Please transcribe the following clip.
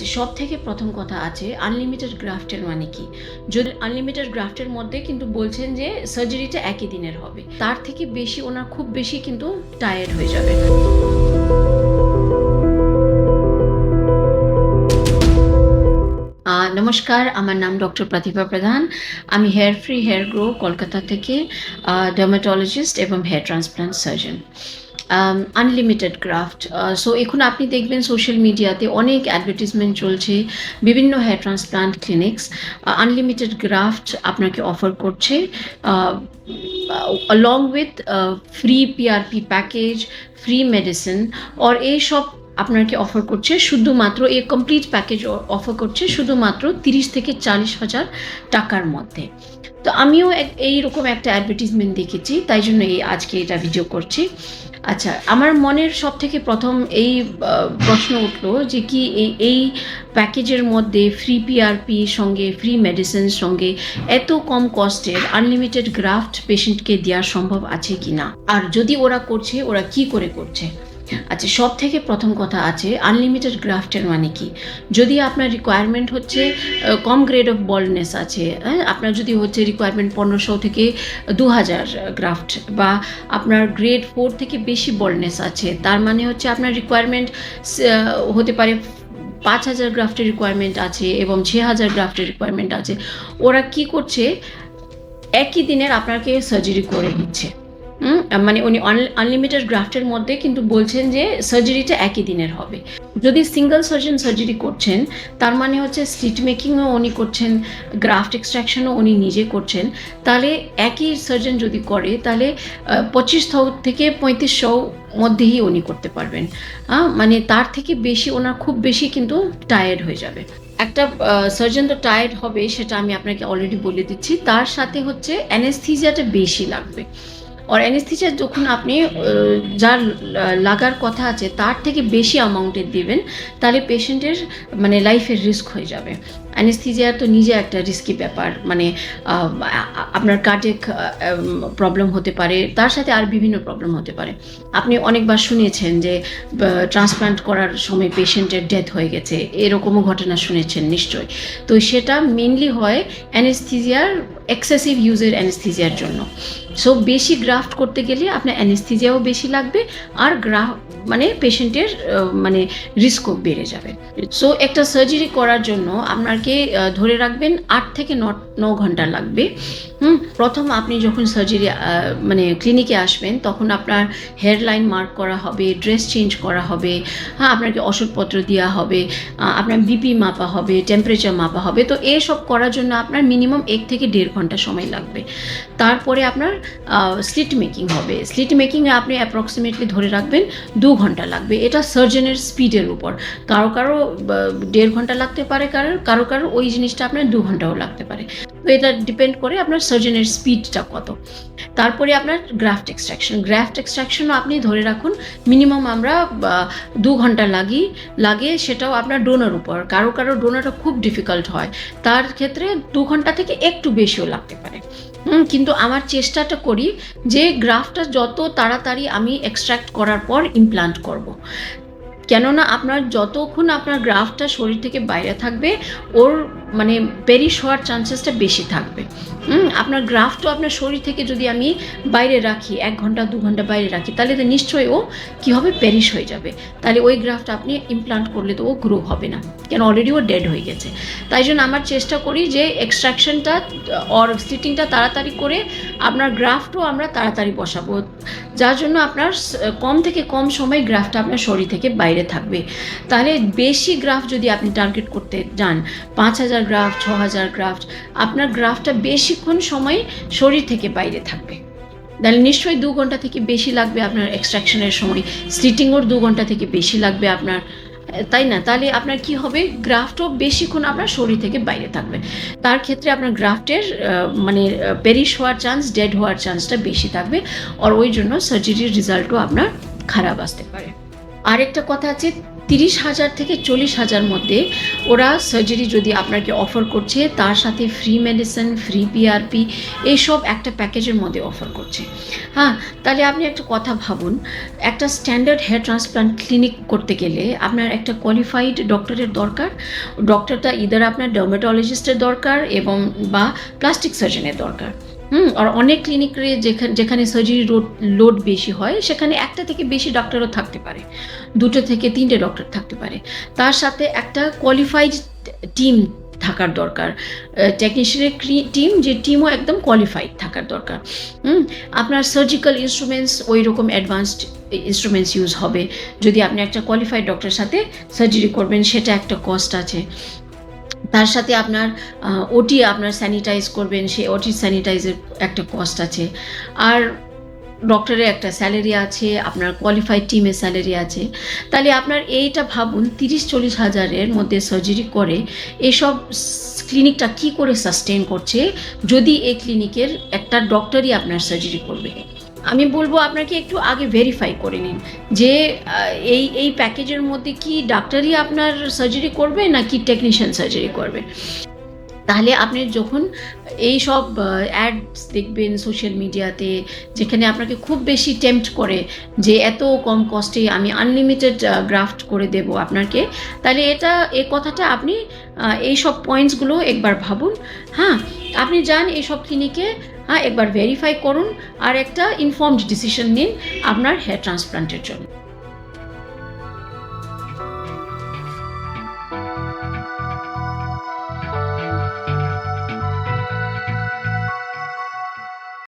আচ্ছা সব থেকে প্রথম কথা আছে আনলিমিটেড গ্রাফটের মানে কি? যদি আনলিমিটেড গ্রাফটের মধ্যে কিন্তু বলছেন যে সার্জারিটা একই দিনের হবে, তার থেকে বেশি ওনার খুব বেশি কিন্তু টায়ার্ড হয়ে যাবে। নমস্কার, আমার নাম ডক্টর প্রতিভা প্রধান। আমি hair free hair grow Kolkata থেকে ডার্মাটোলজিস্ট এবং hair transplant surgeon unlimited graft so এখন আপনি দেখবেন সোশ্যাল মিডিয়াতে অনেক অ্যাডভার্টিজমেন্ট চলছে, বিভিন্ন hair transplant clinics unlimited graft আপনাকে অফার করছে along with free PRP package free medicine আর এইসব আপনাকে অফার করছে? শুধুমাত্র এই কমপ্লিট প্যাকেজ অফার করছে শুধুমাত্র তিরিশ থেকে চালিশ হাজার টাকার মধ্যে। তো আমিও এইরকম একটা অ্যাডভার্টিজমেন্ট দেখেছি, তাই জন্য এই আজকে এটা ভিডিও করছি। আচ্ছা আমার মনের সব থেকে প্রথম এই প্রশ্ন উঠল যে কি এই এই প্যাকেজের মধ্যে ফ্রি পিআরপি সঙ্গে ফ্রি মেডিসিন সঙ্গে এত কম কস্টের আনলিমিটেড গ্রাফট পেশেন্টকে দেওয়া সম্ভব আছে কি না আর যদি ওরা করছে, ওরা কি করে করছে? আচ্ছা সব থেকে প্রথম কথা আছে আনলিমিটেড গ্রাফটের মানে কি? যদি আপনার রিকোয়ারমেন্ট হচ্ছে কম গ্রেড অফ বলনেস আছে হ্যাঁ আপনার যদি হচ্ছে রিকোয়ারমেন্ট পনেরোশো থেকে দু হাজার গ্রাফট বা আপনার গ্রেড ফোর থেকে বেশি বলনেস আছে, তার মানে হচ্ছে আপনার রিকোয়ারমেন্ট হতে পারে পাঁচ হাজার গ্রাফটের রিকোয়ারমেন্ট আছে এবং ছ হাজার গ্রাফটের রিকোয়ারমেন্ট আছে, ওরা কি করছে, একই দিনের আপনাকে সার্জারি করে দিচ্ছে মানে উনি আনলিমিটেড গ্রাফটের মধ্যে কিন্তু বলছেন যে সার্জারিটা একই দিনের হবে। যদি সিঙ্গেল সার্জন সার্জারি করছেন, তার মানে হচ্ছে স্লিট মেকিংও উনি করছেন গ্রাফট এক্সট্রাকশনও উনি নিজে করছেন, তাহলে একই সার্জন যদি করে, তাহলে পঁচিশশো থেকে পঁয়ত্রিশশো মধ্যেই উনি করতে পারবেন। মানে তার থেকে বেশি ওনার খুব বেশি কিন্তু টায়ার্ড হয়ে যাবে। একটা সার্জন তো টায়ার্ড হবে, সেটা আমি আপনাকে অলরেডি বলে দিচ্ছি। তার সাথে হচ্ছে অ্যানেস্থিজিয়াটা বেশি লাগবে। আর অ্যানেস্থিসিয়া যখন আপনি যার লাগার কথা আছে, তার থেকে বেশি অ্যামাউন্টের দিবেন, তাহলে পেশেন্টের মানে লাইফের রিস্ক হয়ে যাবে। অ্যানেস্থিজিয়া তো নিজে একটা রিস্কি ব্যাপার। মানে আপনার কার্ডিক প্রবলেম হতে পারে, তার সাথে আর বিভিন্ন প্রবলেম হতে পারে। আপনি অনেকবার শুনেছেন যে ট্রান্সপ্লান্ট করার সময় পেশেন্টের ডেথ হয়ে গেছে, এরকমও ঘটনা শুনেছেন নিশ্চয়ই। তো সেটা মেনলি হয় অ্যানেস্থিজিয়ার এক্সেসিভ ইউজের অ্যানেস্থিজিয়ার জন্য। সো বেশি গ্রাফট করতে গেলে আপনার অ্যানেস্থিজিয়াও বেশি লাগবে, আর গ্রাফ মানে পেশেন্টের মানে রিস্কও বেড়ে যাবে। সো একটা সার্জারি করার জন্য আপনাকে ধরে রাখবেন আট থেকে ন ন ঘণ্টা লাগবে। হুম, প্রথম আপনি যখন সার্জারি মানে ক্লিনিকে আসবেন, তখন আপনার হেয়ারলাইন মার্ক করা হবে ড্রেস চেঞ্জ করা হবে হ্যাঁ আপনাকে ওষুধপত্র দেওয়া হবে আপনার বিপি মাপা হবে টেম্পারেচার মাপা হবে। তো এসব করার জন্য আপনার মিনিমাম এক থেকে দেড় ঘণ্টা সময় লাগবে। তারপরে আপনার স্লিট মেকিং হবে। স্লিট মেকিংয়ে আপনি অ্যাপ্রক্সিমেটলি ধরে রাখবেন দু ঘণ্টা লাগবে। এটা সার্জনের স্পিডের উপর। কারও কারও দেড় ঘণ্টা লাগতে পারে, কারও কারও কারও ওই জিনিসটা আপনার দু ঘন্টাও লাগতে পারে। তো এটা ডিপেন্ড করে আপনার সার্জনের স্পিডটা কত। তারপরে আপনার গ্রাফট এক্সট্রাকশন গ্রাফট এক্সট্রাকশনও আপনি ধরে রাখুন মিনিমাম আমরা দু ঘণ্টা লাগি লাগে সেটাও আপনার ডোনার উপর। কারও কারও ডোনারটা খুব ডিফিকাল্ট হয়। তার ক্ষেত্রে দু ঘণ্টা থেকে একটু বেশিও লাগতে পারে। কিন্তু আমার চেষ্টাটা করি যে গ্রাফটা যত তাড়াতাড়ি আমি এক্সট্রাক্ট করার পর ইমপ্লান্ট করব। কেননা আপনার যতক্ষণ আপনার গ্রাফটা শরীর থেকে বাইরে থাকবে ওর মানে পেরিশ হওয়ার চান্সেসটা বেশি থাকবে। আপনার গ্রাফটও আপনার শরীর থেকে যদি আমি বাইরে রাখি, এক ঘণ্টা, দু ঘণ্টা বাইরে রাখি, তাহলে তো নিশ্চয়ই ও কী হবে পেরিশ হয়ে যাবে? তাহলে ওই গ্রাফটা আপনি ইমপ্লান্ট করলে তো ও গ্রো হবে না, কেন অলরেডি ও ডেড হয়ে গেছে। তাই জন্য আমার চেষ্টা করি যে এক্সট্রাকশনটা অর সিটিংটা তাড়াতাড়ি করে আপনার গ্রাফটও আমরা তাড়াতাড়ি বসাবো, যার জন্য আপনার কম থেকে কম সময় গ্রাফটা আপনার শরীর থেকে বাইরে থাকবে। তাহলে বেশি গ্রাফ যদি আপনি টার্গেট করতে যান, পাঁচ হাজার গ্রাফ ছ হাজার গ্রাফট আপনার গ্রাফটা বেশিক্ষণ সময় শরীর থেকে বাইরে থাকবে। তাহলে নিশ্চয়ই দু ঘণ্টা থেকে বেশি লাগবে আপনার এক্সট্রাকশনের সময়। স্লিটিংওর দু ঘণ্টা থেকে বেশি লাগবে আপনার, তাই না? তাহলে আপনার কি হবে? গ্রাফটও বেশিক্ষণ আপনার শরীর থেকে বাইরে থাকবে। তার ক্ষেত্রে আপনার গ্রাফটের মানে পেরিশ হওয়ার চান্স ডেড হওয়ার চান্সটা বেশি থাকবে। আর ওই জন্য সার্জারির রেজাল্টও আপনার খারাপ আসতে পারে। আরেকটা কথা আছে তিরিশ হাজার থেকে চল্লিশ হাজার মধ্যে ওরা সার্জারি যদি আপনাকে অফার করছে, তার সাথে ফ্রি মেডিসিন ফ্রি পিআরপি এইসব একটা প্যাকেজের মধ্যে অফার করছে। হ্যাঁ তাহলে আপনি একটা কথা ভাবুন, একটা স্ট্যান্ডার্ড হেয়ার ট্রান্সপ্লান্ট ক্লিনিক করতে গেলে আপনার একটা কোয়ালিফাইড ডক্টরের দরকার ডক্টরটা ইদার আপনার ডার্মেটোলজিস্টের দরকার এবং বা প্লাস্টিক সার্জনের দরকার। হুম, আর অনেক ক্লিনিকে যেখানে যেখানে সার্জারি লোড লোড বেশি হয়, সেখানে একটা থেকে বেশি ডক্টরও থাকতে পারে। দুটো থেকে তিনটে ডক্টর থাকতে পারে। তার সাথে একটা কোয়ালিফাইড টিম থাকার দরকার। টেকনিশিয়ানের টিম যে টিমও একদম কোয়ালিফাইড থাকার দরকার। হুম, আপনার সার্জিক্যাল ইনস্ট্রুমেন্টস ওই রকম অ্যাডভান্সড ইনস্ট্রুমেন্টস ইউজ হবে। যদি আপনি একটা কোয়ালিফাইড ডক্টরের সাথে সার্জারি করবেন, সেটা একটা কস্ট আছে। তার সাথে আপনার ওটি আপনার স্যানিটাইজ করবেন, সে ওটি স্যানিটাইজের একটা কস্ট আছে। আর ডক্টরের একটা স্যালারি আছে, আপনার কোয়ালিফাইড টিমের স্যালারি আছে। তাহলে আপনার এইটা ভাবুন, তিরিশ চল্লিশ হাজারের মধ্যে সার্জারি করে, এসব ক্লিনিকটা কি করে সাস্টেন করছে? যদি এই ক্লিনিকের একটা ডক্টরই আপনার সার্জারি করবে। আমি বলব আপনাকে একটু আগে ভেরিফাই করে নিন যে এই এই প্যাকেজের মধ্যে কি ডাক্তারই আপনার সার্জারি করবে না কি টেকনিশিয়ান সার্জারি করবে? তাহলে আপনি যখন এই সব অ্যাডস দেখবেন সোশ্যাল মিডিয়াতে যেখানে আপনাকে খুব বেশি টেম্পট করে যে, এত কম কস্টে আমি আনলিমিটেড গ্রাফট করে দেব আপনাকে, তাহলে এটা এই কথাটা আপনি এই সব পয়েন্টসগুলো একবার ভাবুন। হ্যাঁ আপনি যান এইসব ক্লিনিকে হ্যাঁ একবার ভেরিফাই করুন আর একটা ইনফর্মড ডিসিশন নিন আপনার হেয়ার ট্রান্সপ্লান্টের জন্য।